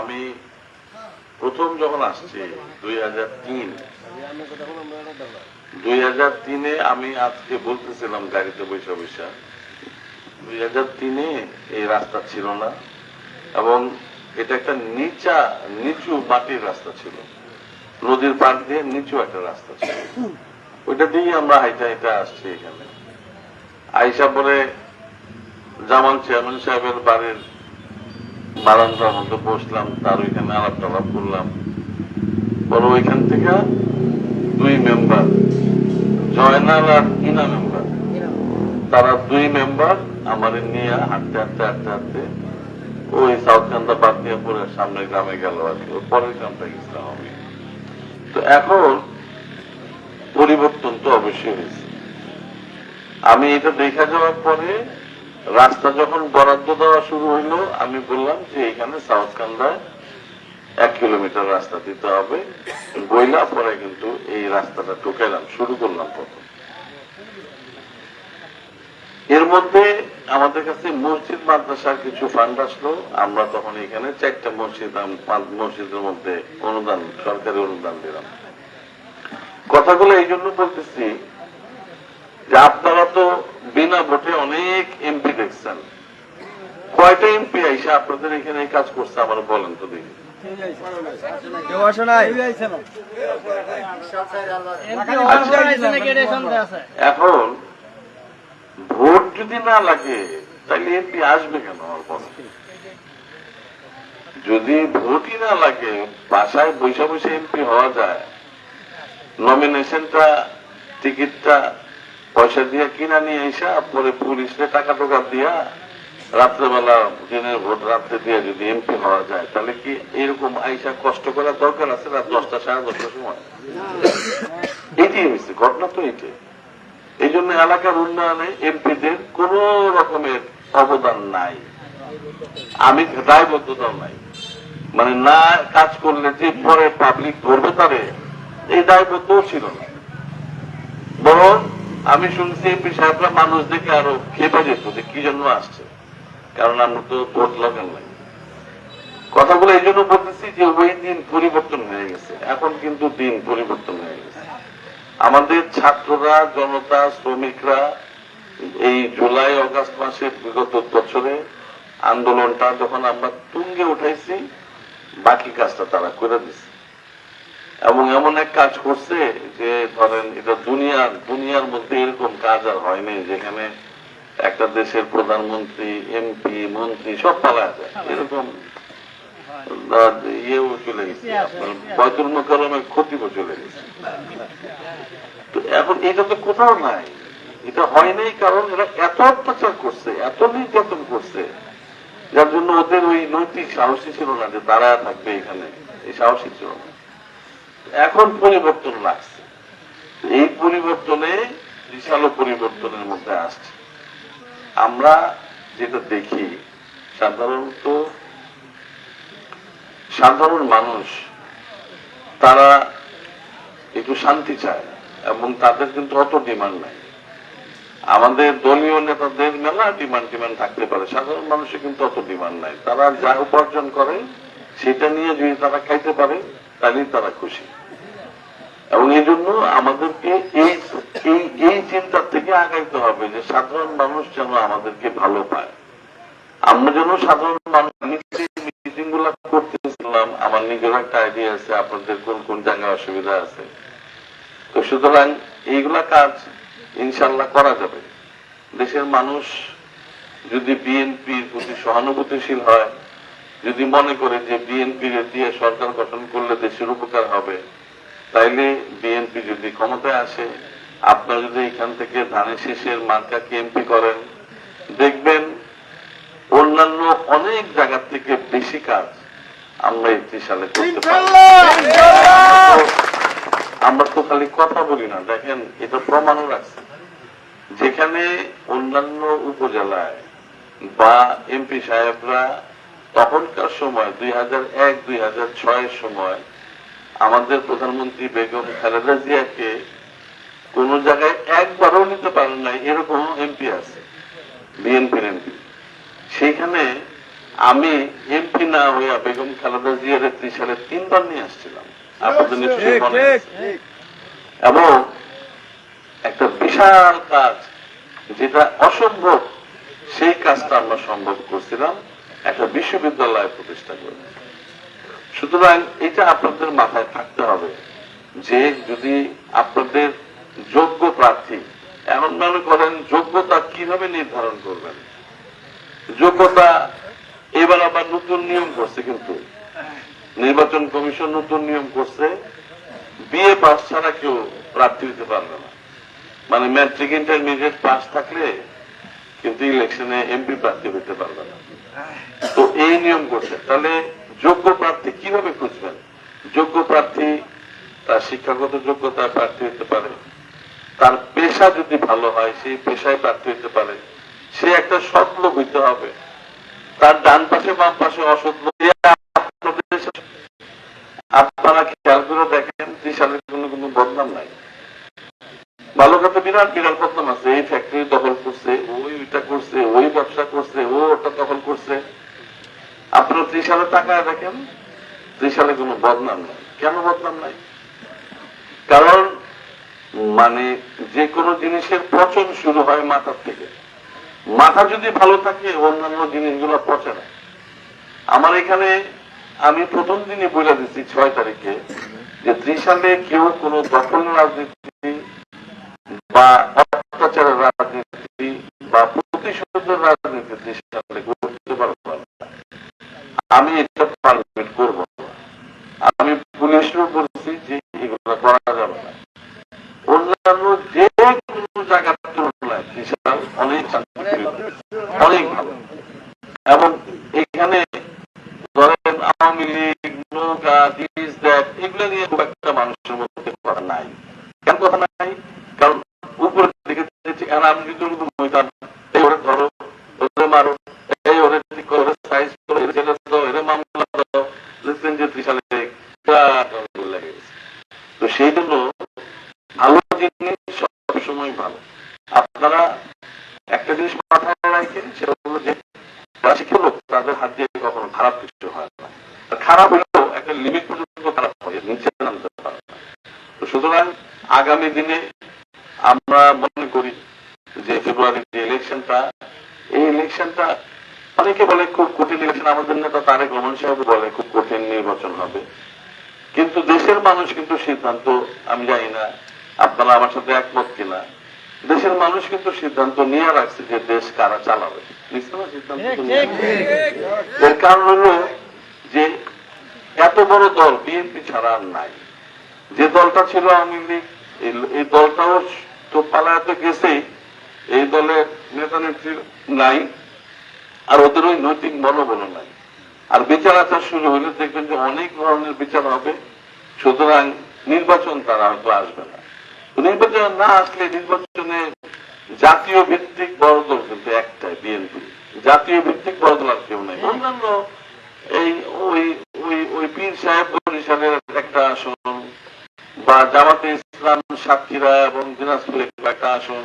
আমি প্রথম যখন আসছি, দুই হাজার তিন। দুই হাজার তিনে আমি আজকে বলতেছিলাম গাড়িতে বৈশা বৈশা দুই হাজার তিনে এই রাস্তা ছিল না এবং এটা একটা নিচা, নিচু মাটির রাস্তা ছিল। নদীর পাড় দিয়ে নিচু একটা রাস্তা ছিল। ওইটা দিয়ে আমরা হাইটা হাইটা আসছি এখানে। আইসা পরে জামান চেয়ারম্যান সাহেবের বাড়ির বারান্দার মধ্যে বসলাম, তার ওইখানে আলাপ টালাপ করলাম। পরে ওইখান থেকে দুই মেম্বার জয়নাল আর ইনা মেম্বার তারা দুই মেম্বার আমার নিয়ে হাঁটতে হাঁটতে হাঁটতে হাঁটতে ওই সাউথ কান্দা বাদ দিয়ে পরে সামনে গ্রামে গেল আর কি পরের গ্রামটা গেছিলাম আমি। তো এখন পরিবর্তন তো অবশ্যই হয়েছে। আমি এটা দেখা যাওয়ার পরে রাস্তা যখন বরাদ্দ দেওয়া শুরু হইল, আমি বললাম যে এখানে সাউথ কান্দায় এক কিলোমিটার রাস্তা দিতে হবে। বইলা পরে কিন্তু এই রাস্তাটা ঢুকাইলাম শুরু করলাম প্রথম। এর মধ্যে আমাদের কাছে মসজিদ, মাদ্রাসার কিছু ফান্ড আসলো। আমরা তখন এখানে চারটা মসজিদ মসজিদের মধ্যে অনুদান, সরকারি অনুদান দিলাম। কথাগুলো এই জন্য বলতেছি যে আপনারা তো বিনা ভোটে অনেক এমপি দেখছেন। কয়টা এমপি আইসা আপনাদের এখানে এই কাজ করছে আমার বলেন তো দেখি। এখন ভোট যদি না লাগে তাহলে এমপি আসবে কেন আমার বলেন? যদি ভোটই না লাগে বাসায় বৈশা বসে এমপি হওয়া যায়। নমিনেশনটা টিকিটটা পয়সা দিয়ে কিনা নিয়ে এসা পরে পুলিশে টাকা টোকা দিয়া রাত্রেবেলা দিনের ভোট রাত্রে দিয়ে যদি এমপি হওয়া যায়, তাহলে কি এরকম আইসা কষ্ট করার দরকার আছে রাত দশটা সাড়ে দশটার সময়? এটাই হয়েছে, ঘটনা তো এটাই। এই জন্য এলাকার উন্নয়নে এমপিদের কোন রকমের অবদান নাই। আমি দায়বদ্ধতাও নাই। মানে না কাজ করলে যে পরে পাবলিক ধরবে তারে, এই দায়বদ্ধও ছিল না। বরং আমি শুনছি এমপি সাহেবরা মানুষ দেখে আরও খেপে যেত যে কি জন্য আসছে। কারণ আমরা তো ভোট লাগান নাই। কথাগুলো এই জন্য বলতেছি যে ওই দিন পরিবর্তন হয়ে গেছে। এখন কিন্তু দিন পরিবর্তন হয়ে গেছে। আমাদের ছাত্ররা, জনতা, শ্রমিকরা এই জুলাই, অগাস্ট মাসের বিগত বছরে আন্দোলনটা যখন আমরা তুঙ্গে উঠাইছি, বাকি কাজটা তারা করে দিছে। এবং এমন এক কাজ করছে যে ধরেন এটা দুনিয়ার দুনিয়ার মধ্যে এরকম কাজ আর হয়নি যেখানে একটা দেশের প্রধানমন্ত্রী এমপি মন্ত্রী সব পালা যায়। এরকম ইয়েও চলে গেছে বয়তুল মোকারমের ক্ষতিও চলে গেছে। তো এখন এটা তো কোথাও নাই। এটা হয় নাই কারণ এরা এত অত্যাচার করছে এত নির্যাতন করছে যার জন্য ওদের ওই নৈতিক সাহসী ছিল না যে তারা থাকবে এখানে এই সাহসী ছিল না। এখন পরিবর্তন লাগছে। এই পরিবর্তনে বিশাল পরিবর্তনের মধ্যে আসছে। আমরা যেটা দেখি, সাধারণত সাধারণ মানুষ, তারা একটু শান্তি চায় এবং তাদের কিন্তু অত ডিমান্ড নাই। আমাদের দলীয় নেতাদের মেলা ডিমান্ড ডিমান্ড থাকতে পারে, সাধারণ মানুষের কিন্তু অত ডিমান্ড নাই। তারা যা উপার্জন করে, সেটা নিয়ে যদি তারা খাইতে পারে তাহলেই তারা খুশি। এবং এই জন্য আমাদেরকে এই এই চিন্তার থেকে আগাইতে হবে যে সাধারণ মানুষ যেন আমাদেরকে ভালো পায়। আমরা যেন সাধারণ মানুষ মিটিংগুলা করতেছিলাম, আমার নিজের একটা আইডিয়া আছে, আপনাদের কোন কোন জায়গায় অসুবিধা আছে? তো সুতরাং এইগুলা কাজ ইনশাল্লাহ করা যাবে। দেশের মানুষ যদি বিএনপির প্রতি সহানুভূতিশীল হয় যদি মনে করে যে বিএনপি দিয়ে সরকার গঠন করলে দেশের উপকার হবে, তাইলে বিএনপি যদি ক্ষমতায় আসে, আপনারা যদি এখান থেকে ধানের শেষের মার্কাকে এমপি করেন, দেখবেন অন্যান্য অনেক জায়গা থেকে বেশি কাজ আমরা একটি সালে আমরা তো খালি কথা বলি না, দেখেন এটা প্রমাণও রাখছে। যেখানে অন্যান্য উপজেলায় বা এমপি সাহেবরা তখনকার সময় দুই হাজার এক দুই হাজার ছয়ের সময় আমাদের প্রধানমন্ত্রী বেগম খালেদা জিয়াকে কোন জায়গায় একবারও নিতে পারেন নাই এরকম এমপি আছে বিএনপির এমপি। সেইখানে আমি এমপি না হইয়া বেগম খালেদা জিয়ার ত্রিশালে তিনবার নিয়ে আসছিলাম। আপনাদের নিশ্চয়ই। এবং একটা বিশাল কাজ যেটা অসম্ভব সেই কাজটা আমরা সম্ভব করছিলাম। একটা বিশ্ববিদ্যালয় প্রতিষ্ঠা করে সুতরাং এটা আপনাদের মাথায় থাকতে হবে যে যদি আপনাদের যোগ্য প্রার্থী এমন মনে করেন, যোগ্যতা কীভাবে নির্ধারণ করবেন? যোগ্যতা এবার আবার নতুন নিয়ম করছে কিন্তু। নির্বাচন কমিশন নতুন নিয়ম করছে, বিএ পাস ছাড়া কেউ প্রার্থী হতে পারবে না। মানে ম্যাট্রিক ইন্টারমিডিয়েট পাস থাকলে কিন্তু ইলেকশনে এমপি প্রার্থী হতে পারবে না। তো এই নিয়ম করছে। তাহলে যোগ্য প্রার্থী কীভাবে খুঁজবেন? যোগ্য প্রার্থী, তার শিক্ষাগত যোগ্যতা প্রার্থী হতে পারে। তার পেশা যদি ভালো হয়, সেই পেশায় প্রার্থী হতে পারে। সে একটা লোক হইতে হবে। তার ডান পাশে, বাম পাশে সাথে- আপনারা খেয়াল করে দেখেন ত্রিশালের কোনো কোনো বদনাম নাই? বিরাট বিরাট বদনাম আছে, এই ফ্যাক্টরি দখল করছে, ওই ওইটা করছে, ওই ব্যবসা করছে, ও ওটা দখল করছে। আপনারা ত্রিশালে টাকায় দেখেন ত্রিশালে কোনো বদনাম নাই। কেন বদনাম নাই? কারণ মানে যে কোনো জিনিসের পচন শুরু হয় মাথার থেকে। মাথা যদি ভালো থাকে, অন্যান্য জিনিসগুলো পচে না। আমার এখানে, আমি প্রথম দিনে বলে দিচ্ছি ছয় তারিখে, যে ত্রিশালে কেউ কোনো দখল রাজনীতি বা রাজনীতি বা প্রতিশোধের রাজনীতি ত্রিশালে করতে পারব না। আমি এটা পারমিট করব আমি পুলিশও বলছি যে এগুলো করা যাবে না। অন্যান্য যে কোনো জায়গার তুলনায় ত্রিশাল অনেক শান্তিপ্রিয় অনেক ভালো এবং এখানে ধরেন আওয়ামী লীগ নৌকা দিস দ্যাট এগুলো নিয়ে খুব একটা মানুষের মধ্যে কথা নাই কেন কথা নাই কারণ উপরের দিকে দেখছি, আর আমি যদি ওরকম হইতাম এই ওরে ধরো ওরে মারো এই ওরে ঠিক করো ওরে সাইজ করো এর জেলে দাও এর মামলা দাও দেখছেন যে ত্রিশালে বিরাট আন্দোলন লেগে গেছে। তো সেই জন্য ভালো জিনিস সবসময় ভালো আপনারা একটা জিনিস মাথায় রাখেন সেটা হলো যে যারা শিক্ষিত তাদের হাত দিয়ে কখনো খারাপ কিছু হয় না। খারাপ হলেও একটা লিমিট পর্যন্ত খারাপ হয় নিচে নামতে পারে তো সুতরাং আগামী দিনে আমরা মনে করি যে ফেব্রুয়ারির যে ইলেকশনটা এই ইলেকশনটা অনেকে বলে খুব কঠিন ইলেকশন আমাদের নেতা তারেক রহমান সাহেব বলে খুব কঠিন নির্বাচন হবে। কিন্তু দেশের মানুষ কিন্তু সিদ্ধান্ত, আমি জানি না, আপনারা আমার সাথে একমত কিনা। দেশের মানুষ কিন্তু সিদ্ধান্ত নিয়ে রাখছে যে দেশ কারা চালাবে। এর কারণ হলো যে এত বড় দল বিএনপি ছাড়া আর নাই। যে দলটা ছিল আওয়ামী লীগ এই- দলটাও তো পালাতে গেছেই এই দলের নেতা নেত্রী নাই আর ওদের ওই নৈতিক মনোবল নাই। আর বিচার আচার শুরু হলে দেখবেন যে অনেক ধরনের বিচার হবে সুতরাং নির্বাচন তারা হয়তো আসবে না। নির্বাচন না আসলে নির্বাচনে জাতীয় ভিত্তিক বড় দল কিন্তু একটাই, বিএনপি। জাতীয় ভিত্তিক বড় দল আর কেউ নাই। অন্যান্য এই ওই ওই ওই পীর সাহেব বরিশালের একটা আসন বা জামাতে ইসলাম সাক্ষীরা এবং দিনাজপুরের একটা আসন।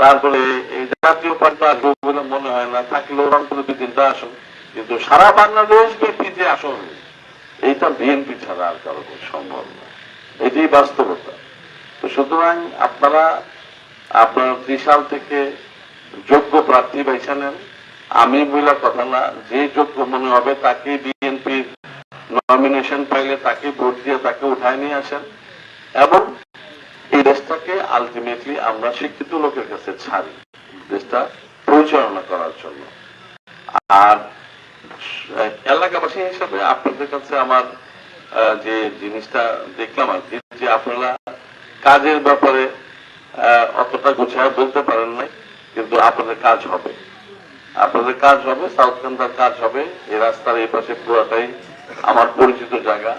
তারপরে এই জাতীয় পার্টি আসবে বলে মনে হয় না, থাকলেও রংপুরে দুই তিনটা আসন। কিন্তু সারা বাংলাদেশ ব্যাপী যে আসন, এইটা বিএনপি ছাড়া আর কারও সম্ভব না। এটাই বাস্তবতা। তো সুতরাং আপনারা আপনার ত্রিশাল থেকে যোগ্য প্রার্থী বেছে নেন। আমি বলার কথা না, যে যোগ্য মনে হবে তাকে বিএনপির নমিনেশন পাইলে তাকে ভোট দিয়ে তাকে উঠায় নিয়ে আসেন এবং এই দেশটাকে আলটিমেটলি আমরা শিক্ষিত লোকের কাছে ছাড়ি, দেশটা পরিচালনা করার জন্য। আর এলাকাবাসী হিসাবে আপনাদের কাছে আমার যে জিনিসটা দেখলাম আর কি, যে আপনারা কাজের ব্যাপারে অতটা গুছায় বলতে পারেন নাই, কিন্তু আপনাদের কাজ হবে। আপনাদের কাজ হবে সাউথ কান্দার কাজ হবে, এই রাস্তার এই পাশে পুরাটাই আমার পরিচিত জায়গা।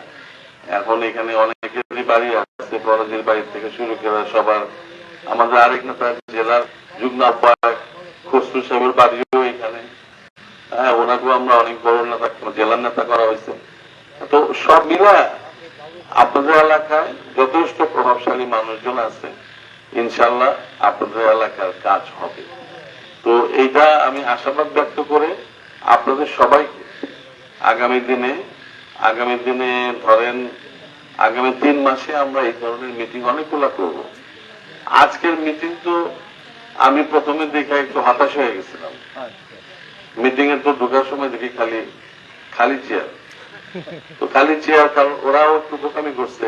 এখন এখানে অনেকেরই বাড়ি আছে বড়জির বাড়ি থেকে শুরু করে সবার। আমাদের আরেক নেতা জেলার যুগ্ম আহ্বায়ক খসরু সাহেবের বাড়িও এখানে। হ্যাঁ ওনাকেও আমরা অনেক বড় নেতা, জেলার নেতা করা হয়েছে। তো সব মিলে আপনাদের এলাকায় যথেষ্ট প্রভাবশালী মানুষজন আছে। ইনশাল্লাহ আপনাদের এলাকার কাজ হবে। তো এইটা আমি আশাবাদ ব্যক্ত করে আপনাদের সবাইকে আগামী দিনে আগামী দিনে ধরেন আগামী তিন মাসে আমরা এই ধরনের মিটিং অনেকগুলো করব। আজকের মিটিং তো আমি প্রথমে দেখে একটু হতাশ হয়ে গেছিলাম। মিটিং এ তো ঢোকার সময় দেখি খালি খালি চেয়ার তো খালি চেয়ার কারণ ওরাও একটু বোকামি করছে।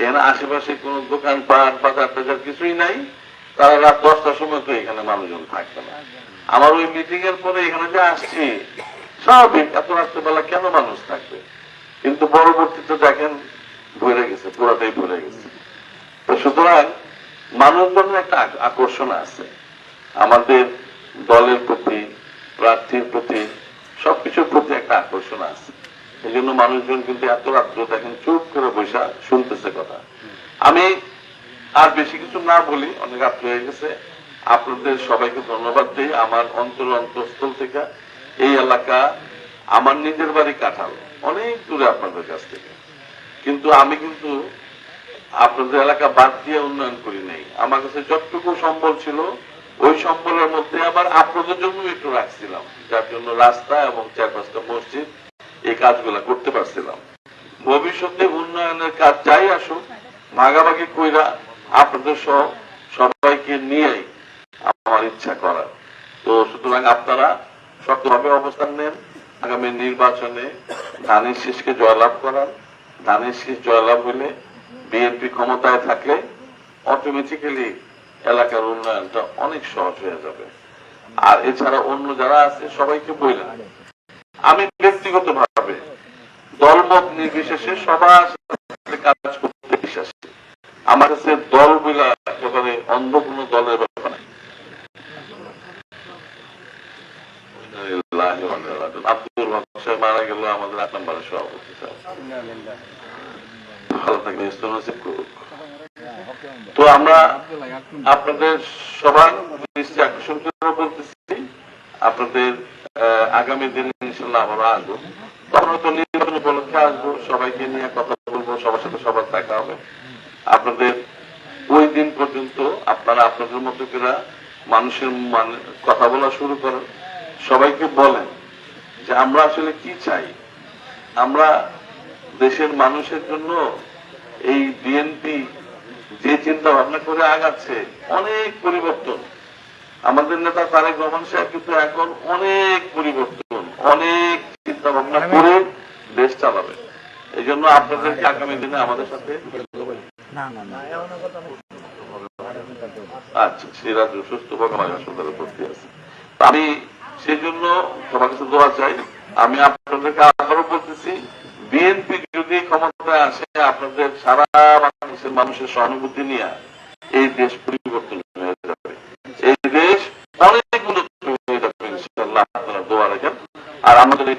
এখানে আশেপাশে কোন দোকান, পাট, বাজার টাজার কিছুই নাই। তারা রাত দশটার সময় তো এখানে মানুষজন থাকবে না। আমার ওই মিটিং এর পরে এখানে যে আসছি, স্বাভাবিক, এত রাত্রেবেলা কেন মানুষ থাকবে? কিন্তু পরবর্তীতে দেখেন ভরে গেছে, পুরাটাই ভরে গেছে। তো সুতরাং, মানুষজনের একটা আকর্ষণ আছে। আমাদের দলের প্রতি, প্রার্থীর প্রতি, সবকিছুর প্রতি একটা আকর্ষণ আছে। এই জন্য মানুষজন কিন্তু এত রাত্র দেখেন চুপ করে বৈশা শুনতেছে কথা। আমি আর বেশি কিছু না বলি, অনেক রাত্র হয়ে গেছে। আপনাদের সবাইকে ধন্যবাদ দিই। আমার অন্তর অন্তঃস্থল থেকে এই এলাকা আমার নিজের বাড়ি কাঁঠাল, অনেক দূরে আপনাদের কাছ থেকে। কিন্তু আমি কিন্তু আপনাদের এলাকা বাদ দিয়ে উন্নয়ন করি নাই। আমার কাছে যতটুকু সম্বল ছিল, ওই সম্বলের মধ্যে আবার আপনাদের জন্য একটু রাখছিলাম। যার জন্য রাস্তা এবং চার পাঁচটা মসজিদ এই কাজগুলা করতে পারছিলাম। ভবিষ্যতে উন্নয়নের কাজ যাই আসুক, ভাগাভাগি কইরা আপনাদের সহ সবাইকে নিয়েই আমার ইচ্ছা করার। তো সুতরাং আপনারা শক্তভাবে অবস্থান নেন। আগামী নির্বাচনে ধানের শীষকে জয়লাভ করান ধানের শীষ জয়লাভ হলে বিএনপি ক্ষমতায় থাকলে অটোমেটিক্যালি এলাকার উন্নয়নটা অনেক সহজ হয়ে যাবে। আর এছাড়া অন্য যারা আছে, সবাইকে বললেন আমি ব্যক্তিগত ভাবে দলমত নির্বিশেষে সবার কাজ করতে বিশ্বাসী। আমার কাছে দল বলে একেবারে অন্ধ কোনো দলের ব্যাপার নাই। ভালো করুক। তো আমরা আপনাদের সবার আকর্ষণ আগামী দিনে ইনশাল্লাহ আমরা আসব। তখন হয়তো উপলক্ষে আসব সবাইকে নিয়ে কথা বলব সবার সাথে সবার দেখা হবে। আপনাদের ওই দিন পর্যন্ত আপনারা আপনাদের মতো করে মানুষের মানে কথা বলা শুরু করেন। সবাইকে বলেন যে আমরা আসলে কি চাই? আমরা দেশের মানুষের জন্য এই বিএনপি যে চিন্তা ভাবনা করে আগাচ্ছে অনেক পরিবর্তন। আমাদের নেতা তারেক রহমান সাহেব কিন্তু এখন অনেক পরিবর্তন অনেক চিন্তা ভাবনা করে দেশ চালাবে। এই জন্য আপনাদেরকে আগামী দিনে আমাদের সাথে আচ্ছা সিরাজ সুস্থভাবে আমার হাসপাতালে ভর্তি আছে। আমি সেই জন্য সবার কাছে দোয়া চাই। আমি আপনাদেরকে আবারও বলতেছি বিএনপি যদি ক্ষমতায় আসে আপনাদের সারা বাংলাদেশের মানুষের সহানুভূতি নিয়ে এই দেশ পরিবর্তন হয়ে যাবে। এই দেশ অনেক উন্নত হয়ে যাবে ইনশাআল্লাহ আপনারা দোয়া রাখেন। আর আমাদের এই